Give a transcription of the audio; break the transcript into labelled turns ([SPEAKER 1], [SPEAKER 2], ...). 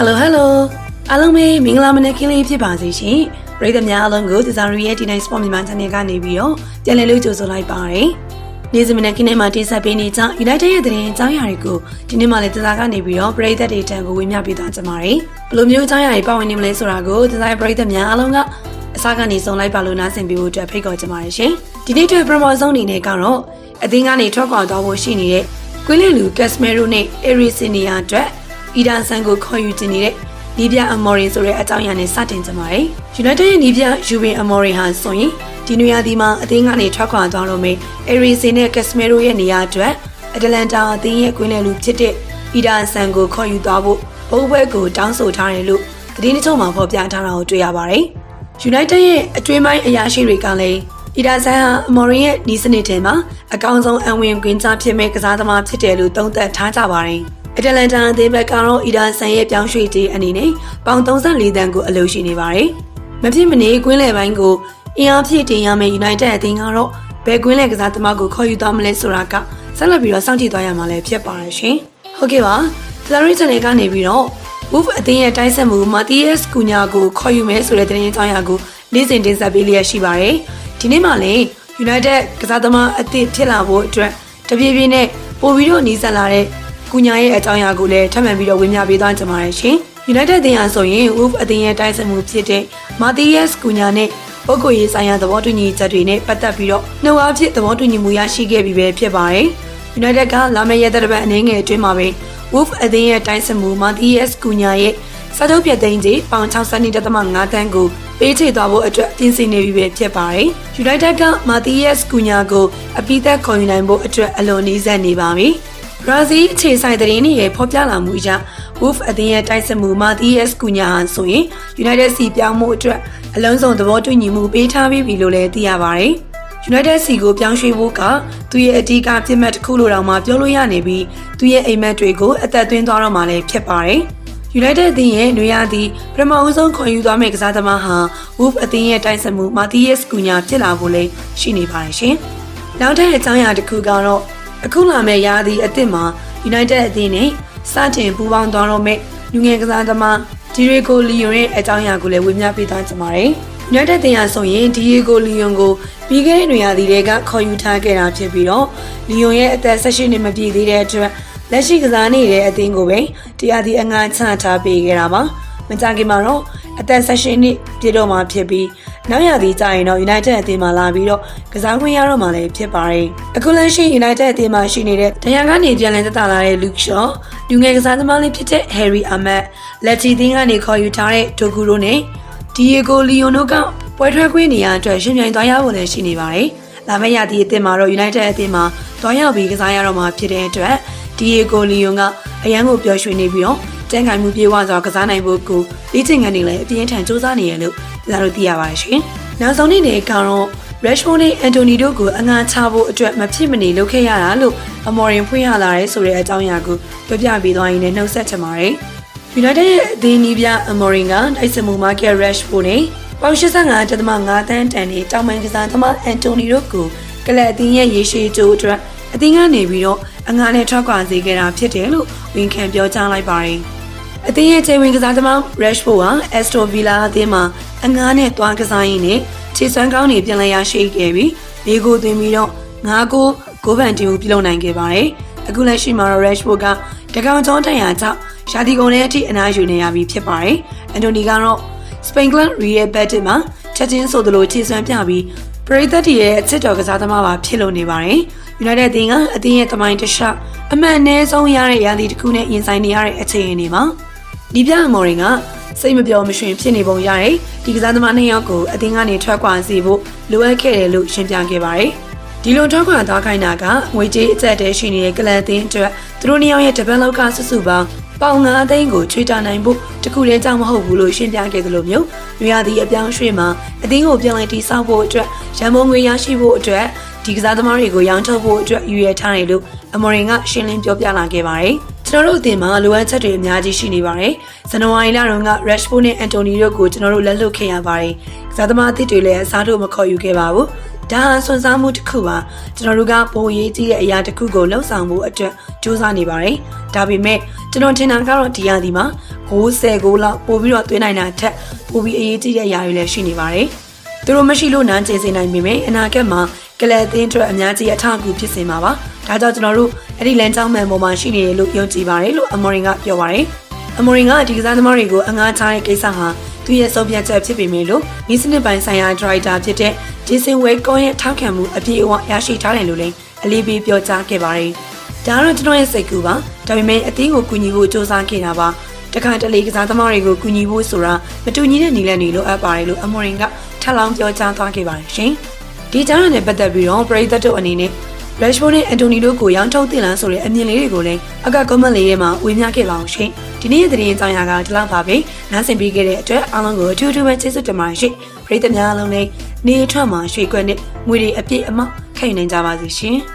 [SPEAKER 1] Hello Hello အားလုံးပဲမင်္ဂလာမနက်ခင်းလေးဖြစ်ပါစေရှင်ပရိသတ်များအားလုံးကိုဒီဇာရီရဲ့ D9 Sport မြန်မာ Channel ကနေပြီးတော့ပြန်လည်လို့ကြိုဆိုလိုက်ပါရစေနေ့စဉ်မနက်ခင်းထဲမှာတင်ဆက်ပေးနေကြ United ရဲ့သတင်းအကြောင်းအရာတွေကိုဒီနေ့မှလည်းဒီဇာကနေပြီးတော့ပရိသတ်တွေတန်ကိုဝေမျှပေးသွားကြပါမယ်ဘယ်လိုမျိုးအကြောင်းအရာတွေပါဝင်နေမလဲဆိုတာကိုဒီဇာပရိသတ်များအားလုံးကအစားကနေစုံလိုက်ပါလို့နားဆင်ပေးဖို့အတွက်ဖိတ်ခေါ်ကြပါရရှင်ဒီနေ့အတွက် promo ဆုံးအနေနဲ့ကတော့အသင်းကနေထွက်ခွာသွားဖို့ရှိနေတဲ့ကွင်းလင်လူကက်စမဲရိုနဲ့အေရီစင်နီယာအတွက် အီဒန်ဆန်ကိုခေါ်ယူတင်နေတဲ့နီးပြအမော်ရင်ဆိုတဲ့အကြောင်းအရာနဲ့စတင်ကြပါတယ်။ United ရဲ့နီးပြယူဗင်အမော်ရင်ဟာဆိုရင်ဒီနွေရာသီမှာအသင်းကနေထွက်ခွာသွားတော့မယ်။အေရီစင်နဲ့ကက်စမဲရိုရဲ့နေရာအတွက်အတလန်တာအသင်းရဲ့ကွင်းလင်လူဖြစ်တဲ့အီဒန်ဆန်ကိုခေါ်ယူသွားဖို့ဘုံဘွဲကိုတောင်းဆိုထားတယ်လို့သတင်းတစ်ချို့မှာဖော်ပြထားတာကိုတွေ့ရပါတယ်။ United ရဲ့အတွင်းပိုင်းအရာရှိတွေကလည်းအီဒါဆန်ဟာအမော်ရင်ရဲ့နီးစနစ်ထဲမှာအကောင်းဆုံးအဝင်ကွင်းကြားဖြစ်မဲ့ကစားသမားဖြစ်တယ်လို့သုံးသပ်ထားကြပါတယ်။ အတလန်တာအသင်းဘက်ကတော့အီဒါဆန်ရဲ့ပြောင်းရွှေ့ခြင်းအနေနဲ့ပေါင်34တန်းကိုအလို့ရှိနေပါတယ်။မဖြစ်မနေကွင်းလယ်ပိုင်းကိုအင်အားဖြည့်တင်ရမယ့် United အသင်းကတော့ဘယ်ကွင်းလယ်ကစားသမားကိုခေါ်ယူသွားမလဲဆိုတာကဆက်လက်ပြီးတော့စောင့်ကြည့်သွားရမှာလည်းဖြစ်ပါရရှင်။ဟုတ်ကဲ့ပါ။ Salary Channel ကနေပြီးတော့ Wolf အသင်းရဲ့တိုက်ဆက်မှု Matthias Cunha ကိုခေါ်ယူမယ်ဆိုတဲ့သတင်းကြောင်းရာကိုနေ့စဉ်တင်ဆက်ပေးလျက်ရှိပါတယ်။ဒီနေ့မှလည်း United ကစားသမားအသစ်ဖြစ်လာဖို့အတွက်တပြေးပြေးနဲ့ပို့ပြီးတော့နီးစပ်လာတဲ့ ကုညာရဲ့အကြောင်းအရာကိုလည်းထပ်မံပြီးတော့ဝေမျှပေးသွားကြပါရရှင်။ United အသင်းဟာဆိုရင် Wolf အသင်းရဲ့တိုက်ဆက်မှုဖြစ်တဲ့ Matthias Cunha နဲ့ပုဂ္ဂိုလ်ရေးဆိုင်ရာသဘောတူညီချက်တွေနဲ့ပတ်သက်ပြီးတော့နှုတ်အားဖြင့်သဘောတူညီမှုရရှိခဲ့ပြီပဲဖြစ်ပါတယ်။ United ကလာမယ့်ရက်သတ္တပတ်အနေငယ်အတွင်းမှာပဲ Wolf အသင်းရဲ့တိုက်ဆက်မှု Matthias Cunha ရဲ့စားထုတ်ပြတ်သိမ်းကြီးပေါင်62.5တန်းကိုပေးချေသွားဖို့အတွက်ပြင်ဆင်နေပြီပဲဖြစ်ပါတယ်။ United က Matthias Cunha ကိုအပိသက်ခေါ်ယူနိုင်ဖို့အတွက်အလွန်နီးစပ်နေပါပြီ။ Brazil အခြေဆိုင်သတင်းတွေရဲ့ဖော်ပြလာမှုအရ Wolf အသင်းရဲ့တိုက်စစ်မှု Matthias Cunha ဟာဆိုရင် United စီပြောင်းမှုအတွက်အလုံးစုံသဘောတူညီမှုပေးထားပြီးပြီလို့လည်းသိရပါတယ်။ United စီကိုပြောင်းရွှေ့ဖို့ကသူရဲ့အဓိကပြစ်မှတ်တစ်ခုလိုတောင်မှပြောလို့ရနေပြီးသူရဲ့အိမ်မက်တွေကိုအသက်သွင်းသွားတော့မှလည်းဖြစ်ပါတယ်။ United အသင်းရဲ့နွေရာသီပထမအဆုံးခေါ်ယူသွားမယ့်ကစားသမားဟာ Wolf အသင်းရဲ့တိုက်စစ်မှု Matthias Cunha ဖြစ်လာဖို့လည်းရှိနေပါတယ်ရှင်။နောက်ထပ်အကြောင်းအရာတစ်ခုကတော့ အခုလာမယ့်ရာသီအသစ်မှာ United အသင်းနဲ့စတင်ပူးပေါင်းသွားတော့မယ့်လူငယ်ကစားသမားဒီရီကိုလီယွန်ရဲ့အကြောင်းအရာကိုလည်းဝေမျှပေးသွားကြပါတယ်။ United တင်ရဆိုရင်ဒီရီကိုလီယွန်ကိုပြီးခဲ့တဲ့နေရာဒီတွေကခေါ်ယူထားခဲ့တာဖြစ်ပြီးတော့လီယွန်ရဲ့အသက်18နှစ်မပြည့်သေးတဲ့အတွက်လက်ရှိကစားနေတဲ့အသင်းကိုပဲတရားဒီအငှားချထားပေးခဲ့တာပါ။မကြခင်မှာတော့အသက်18နှစ်ပြည့်တော့မှဖြစ်ပြီး နောက်ရသည်ကြာရင်တော့ United အသင်းမှာလာပြီးတော့ကစားခွင့်ရတော့မှလည်းဖြစ်ပါတယ်။အခုလက်ရှိ United အသင်းမှာရှိနေတဲ့တရားကနေပြန်လည်သက်သာလာတဲ့ Luke Shaw လူငယ်ကစားသမားလေးဖြစ်တဲ့ Harry Ahmed လက်ချီသင်းကနေခေါ်ယူထားတဲ့ Toguro နဲ့ Diego Leon ကပွဲထွက်ခွင့်နေရာအတွက်ရှင်ပြိုင်သွားရဖို့လည်းရှိနေပါတယ်။လာမယ့်ရာသီအသင်းမှာတော့ United အသင်းမှာတွားရောက်ပြီးကစားရတော့မှာဖြစ်တဲ့အတွက် Diego Leon ကအရန်ကိုပျော်ရွှင်နေပြီးတော့တန်ခိုင်မှုပြေဝစွာကစားနိုင်ဖို့ကိုလေ့ကျင့်ခန်းတွေလည်းအပြင်းထန်စူးစမ်းနေရလို့ ဒါတို့သိရပါတယ်ရှင်။နောက်ဆုံးနေ့တွေကတော့ Rashford နဲ့ Anthony တို့ကိုအငှားချဖို့အတွက်မဖြစ်မနေလုပ်ခဲ့ရတာလို့အမော်ရင်ဖွင့်ရလာတဲ့ဆိုတဲ့အကြောင်းအရာကိုပြောပြပေးသွားရင်းနဲ့နှုတ်ဆက်ချင်ပါတယ်။ United ရဲ့အသင်းနီးပြအမော်ရင်ကတိုက်စမှု Market Rashford နဲ့ပေါင်85.5တန်းတန်နဲ့တောင်ပန်ကစားသမား Anthony တို့ကိုကလပ်အသင်းရဲ့ရေရှည်ကြိုးအတွက်အသင်းကနေပြီးတော့အငှားနဲ့ထွက်ခွာစေခဲ့တာဖြစ်တယ်လို့ဝန်ခံပြောကြားလိုက်ပါတယ်။ အသင်းရဲ့ချိန်ဝင်ကစားသမား Rashford ဟာ Aston Villa အသင်းမှာအငှားနဲ့တွားကစားရင်းနဲ့ခြေစွမ်းကောင်းတွေပြန်လည်ရရှိခဲ့ပြီး၄ဂိုးသွင်းပြီးတော့၅ဂိုးဂိုးဗန်တင်ကိုပြုလုပ်နိုင်ခဲ့ပါတယ်။အခုလက်ရှိမှာတော့ Rashford ကတကောင်ကျောင်းတန်ရာကြောင့်ရှာဒီကုန်နဲ့အထိအနားယူနေရပြီဖြစ်ပါတယ်။အန်တိုနီကတော့ Spain Club Real Betis မှာချက်ချင်းဆိုသလိုခြေစွမ်းပြပြီးပရိသတ်တွေရဲ့အချစ်တော်ကစားသမားပါဖြစ်လို့နေပါတယ်။ United အသင်းကအသင်းရဲ့တမိုင်းတခြားအမှန်အနည်းဆုံးရတဲ့ရာသီတစ်ခုနဲ့ရင်ဆိုင်နေရတဲ့အခြေအနေမှာ ဒီပြမော်ရင်ကစိတ်မပြောမရွှင်ဖြစ်နေပုံရတယ်ဒီကစားသမားနှစ်ယောက်ကိုအသင်းကနေထွက်ခွာစေဖို့လိုအပ်ခဲ့တယ်လို့ရှင်းပြခဲ့ပါတယ်ဒီလိုထွက်ခွာသွားခိုင်းတာကငွေကြေးအကျက်တဲရှိနေတဲ့ကလန်အသင်းအတွက်သူတို့နှစ်ယောက်ရဲ့တပတ်လောက်ကစုစုပေါင်းပေါင်ငါးသိန်းကိုချွေတာနိုင်ဖို့တခုတည်းကြောင့်မဟုတ်ဘူးလို့ရှင်းပြခဲ့သလိုမျိုးနွေရာသီအပြောင်းရွှေ့မှာအသင်းကိုပြန်လည်တည်ဆောက်ဖို့အတွက်ရန်ပုံငွေရရှိဖို့အတွက်ဒီကစားသမားတွေကိုရောင်းထုတ်ဖို့အတွက်ရည်ရွယ်ထားတယ်လို့အမော်ရင်ကရှင်းလင်းပြောပြလာခဲ့ပါတယ်။ ကျွန်တော်တို့အသင်းမှာလိုအပ်ချက်တွေအများကြီးရှိနေပါတယ်။ဇန်နဝါရီလတုန်းက Rashford နဲ့ Anthony တို့ကိုကျွန်တော်တို့လက်လွတ်ခဲ့ရပါတယ်။ကစားသမားအသစ်တွေလည်းအစားထိုးမခေါ်ယူခဲ့ပါဘူး။ဒါဟာစွန့်စားမှုတစ်ခုပါကျွန်တော်တို့ကပုံရေးကြည့်တဲ့အရာတစ်ခုကိုလှုပ်ဆောင်မှုအတွက်စူးစမ်းနေပါတယ်ဒါပေမဲ့ကျွန်တော်ထင်တာကတော့ဒီရာဒီမှာ90ကိုလောက်ပို့ပြီးတော့သွင်းနိုင်တာထက်ပိုပြီးအရေးကြီးတဲ့အရာတွေလည်းရှိနေပါတယ်သူတို့မရှိလို့နန်းကျင်စေနိုင်ပေမဲ့အနာဂတ်မှာကလပ်သင်းအတွက်အများကြီးအထောက်အကူဖြစ်စေမှာပါ ဒါကြောင့်ကျွန်တော်တို့အဲ့ဒီလမ်းကြောင်းမှန်ပေါ်မှာရှိနေတယ်လို့ယုံကြည်ပါတယ်လို့အမော်ရင်ကပြောပါတယ်အမော်ရင်ကဒီကစားသမားတွေကိုအငှားချတဲ့ကိစ္စဟာသူရဲ့ဆုံးဖြတ်ချက်ဖြစ်ပေမဲ့လို့ဒီစနစ်ပိုင်းဆိုင်ရာဒရိုက်တာဖြစ်တဲ့ဂျေဆင်ဝဲကွန်ရဲ့ထောက်ခံမှုအပြည့်အဝရရှိထားတယ်လို့လည်းအလေးပေးပြောကြားခဲ့ပါတယ်။ဒါကတော့ကျွန်တော်ရဲ့စိတ်ကူပါ။ဒါပေမဲ့အသင်းကိုကူညီဖို့စ조사ခဲ့တာပါ။တခါတလေကစားသမားတွေကိုကူညီဖို့ဆိုတာမတူညီတဲ့နည်းလမ်းတွေလိုအပ်ပါတယ်လို့အမော်ရင်ကထပ်လောင်းပြောကြားသွားခဲ့ပါတယ်ရှင်။ဒီကြားရနဲ့ပတ်သက်ပြီးတော့ပရိသတ်တို့အနေနဲ့ Rashford နဲ့ Anthony တို့ကိုရောင်းထုတ်တင်လားဆိုတဲ့အမြင်လေးတွေကိုလည်းအက comment လေးထဲမှာဝေမျှခဲ့ပါအောင်ရှင်။ဒီနေ့ရဲ့သတင်းအကြောင်းအရာကဒီလောက်ပါပဲ။နားဆင်ပေးခဲ့တဲ့အတွက်အားလုံးကိုအထူးထူးပဲကျေးဇူးတင်ပါတယ်ရှင်။ပရိသတ်များအားလုံးလည်းနေထွက်မှာရွှေကွက်နဲ့ငွေတွေအပြည့်အမောက်ခံယူနိုင်ကြပါစေရှင်။